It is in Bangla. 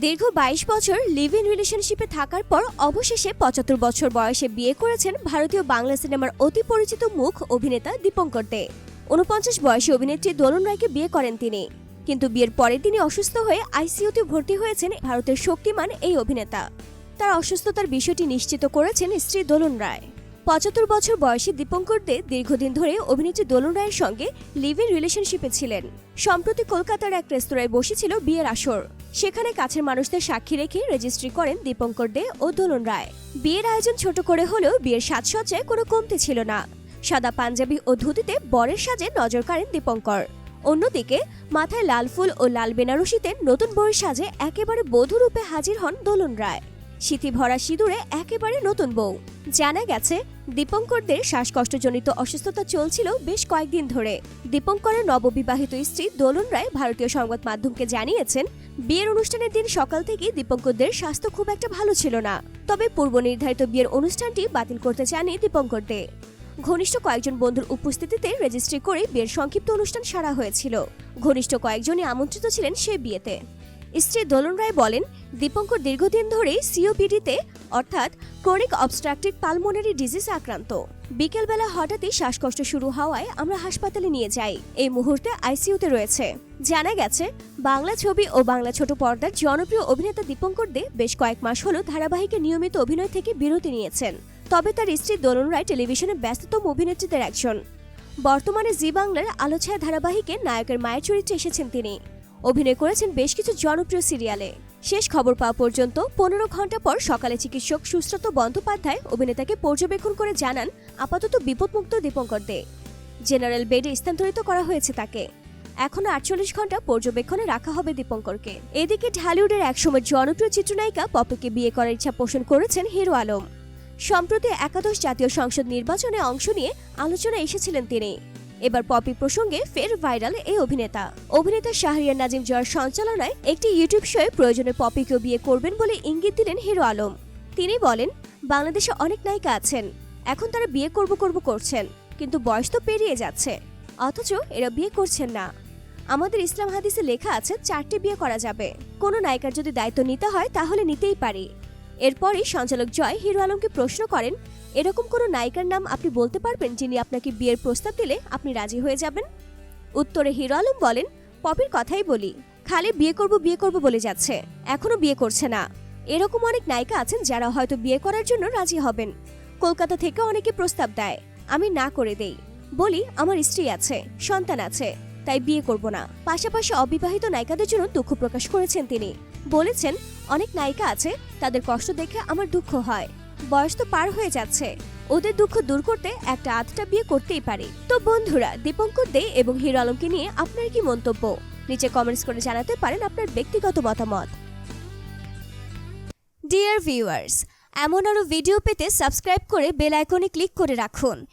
দীর্ঘ বাইশ বছর লিভ ইন রিলেশনশিপে থাকার পর অবশেষে পঁচাত্তর বছর বয়সে বিয়ে করেছেন ভারতীয় বাংলা সিনেমার অতি পরিচিত মুখ অভিনেতা দীপঙ্কর দে। উনপঞ্চাশ বয়সী অভিনেত্রী দোলন রায়কে বিয়ে করেন তিনি। কিন্তু বিয়ের পরে তিনি অসুস্থ হয়ে আইসিইউতে ভর্তি হয়েছেন ভারতের শক্তিমান এই অভিনেতা। তার অসুস্থতার বিষয়টি নিশ্চিত করেছেন স্ত্রী দোলন রায়। পঁচাত্তর বছর বয়সী দীপঙ্কর দে দীর্ঘদিন ধরে অভিনেত্রী দোলন রায়ের সঙ্গে লিভ ইন রিলেশনশিপে ছিলেন। সম্প্রতি কলকাতার এক রেস্তোরাঁয় বসেছিল বিয়ের আসর। সেখানে কাছের মানুষদের সাক্ষী রেখে রেজিস্ট্রি করেন দীপঙ্কর দে ও দোলন রায়। বিয়ের আয়োজন ছোট করে হলেও বিয়ের সাজসজ্জায় কোনো কমতি ছিল না। সাদা পাঞ্জাবি ও ধুতিতে বরের সাজে নজর কাড়েন দীপঙ্কর। অন্যদিকে মাথায় লাল ফুল ও লাল বেনারসিতে নতুন বউয়ের সাজে একেবারে বধূরূপে হাজির হন দোলন রায়। স্মৃতি ভরা সিঁদুরে একেবারে নতুন বউ। জানা গেছে, দীপঙ্করদের শ্বাসকষ্টজনিত অসুস্থতা চলছিল বেশ কয়েকদিন ধরে। দীপঙ্করের নববিবাহিত স্ত্রী দোলন রায় ভারতীয় সংবাদ মাধ্যমকে জানিয়েছেন, বিয়ের অনুষ্ঠানের দিন সকাল থেকে দীপঙ্করদের স্বাস্থ্য খুব একটা ভালো ছিল না। তবে পূর্ব নির্ধারিত বিয়ের অনুষ্ঠানটি বাতিল করতে চাননি দীপঙ্কর দে ঘনিষ্ঠ কয়েকজন বন্ধুর উপস্থিতিতে রেজিস্ট্রি করে বিয়ের সংক্ষিপ্ত অনুষ্ঠান সারা হয়েছিল। ঘনিষ্ঠ কয়েকজনই আমন্ত্রিত ছিলেন সে বিয়েতে। স্ত্রী দোলন রায় বলেন, দীপঙ্কর দীর্ঘদিন ধরেই সিওপিডিতে, অর্থাৎ ক্রনিক অবস্ট্রাকটিভ পালমোনারি ডিজিজ আক্রান্ত। বিকেলবেলা হঠাৎই শ্বাসকষ্ট শুরু হওয়ায় আমরা হাসপাতালে নিয়ে যাই। এই মুহূর্তে আইসিইউতে রয়েছে। জানা গেছে, বাংলা ছবি ও বাংলা ছোট পর্দার জনপ্রিয় অভিনেতা দীপঙ্কর দে বেশ কয়েক মাস হলো ধারাবাহিকে নিয়মিত অভিনয় থেকে বিরতি নিয়েছেন। তবে তার স্ত্রী দোলন রায় টেলিভিশনে ব্যস্ততম অভিনেত্রীদের একজন। বর্তমানে জি বাংলার আলোছায়া ধারাবাহিকে নায়কের মায়ের চরিত্রে এসেছেন তিনি। অভিনয় করেছেন বেশ কিছু জনপ্রিয় সিরিয়ালে। শেষ খবর পাওয়া পর্যন্ত পনেরো ঘণ্টা পর সকালে চিকিৎসক সুশ্রত বন্দ্যোপাধ্যায় অভিনেতাকে পর্যবেক্ষণ করে জানান আপাতত বিপদমুক্ত দীপঙ্কর দে। জেনারেল বেডে স্থানান্তরিত করা হয়েছে তাকে। এখন আটচল্লিশ ঘণ্টা পর্যবেক্ষণে রাখা হবে দীপঙ্করকে। এদিকে ঢালিউডের একসময় জনপ্রিয় চিত্রনায়িকা পপিকে বিয়ে করার ইচ্ছা পোষণ করেছেন হিরো আলম। সম্প্রতি একাদশ জাতীয় সংসদ নির্বাচনে অংশ নিয়ে আলোচনা এসেছিলেন তিনি। এবার পপি প্রসঙ্গে ফের ভাইরাল এই অভিনেতা। অভিনেতা শাহরিয়ার নাজিম জয়ের সঞ্চালনায় একটি ইউটিউব শোয়ে প্রয়োজনে পপিকেও বিয়ে করবেন বলে ইঙ্গিত দিলেন হিরো আলম। তিনি বলেন, বাংলাদেশে অনেক নায়িকা আছেন, এখন তারা বিয়ে করব করব করছেন, কিন্তু বয়স তো পেরিয়ে যাচ্ছে। অথচ এরা বিয়ে করছেন না। আমাদের ইসলাম হাদিসে লেখা আছে, চারটি বিয়ে করা যাবে। কোনো নায়িকার যদি দায়িত্ব নিতে হয়, তাহলে নিতেই পারি। এরপরই সঞ্চালক জয় হিরো আলমকে প্রশ্ন করেন এরকম কোনো নায়িকার নাম আপনি বলতে পারবেন যিনি আপনাকে বিয়ের প্রস্তাব দিলে আপনি রাজি হয়ে যাবেন? উত্তরে হিরো আলম বলেন, পপির কথাই বলি, খালি বিয়ে করব বিয়ে করব বলে যাচ্ছে, এখনও বিয়ে করছে না। এরকম অনেক নায়িকা আছেন যারা হয়তো বিয়ে করার জন্য রাজি হবেন। কলকাতা থেকে অনেকে প্রস্তাব দেয়, আমি না করে দেই। বলি, আমার স্ত্রী আছে, সন্তান আছে, তাই বিয়ে করব না। পাশাপাশি অবিবাহিত নায়িকাদের জন্য দুঃখ প্রকাশ করেছেন তিনি। বলেছেন, অনেক নায়িকা আছে, তাদের কষ্ট দেখে আমার দুঃখ হয়। বয়স তো পার হয়ে যাচ্ছে। ওদের দুঃখ দূর করতে একটা আধটা বিয়ে করতেই পারে। তো বন্ধুরা, দীপঙ্কর দে এবং হিরো আলমকে নিয়ে আপনার কি মন্তব্য? নিচে কমেন্টস করে জানাতে পারেন আপনার ব্যক্তিগত মতামত। ডিয়ার ভিউয়ার্স এমন আরও ভিডিও পেতে সাবস্ক্রাইব করে বেল আইকনে ক্লিক করে রাখুন।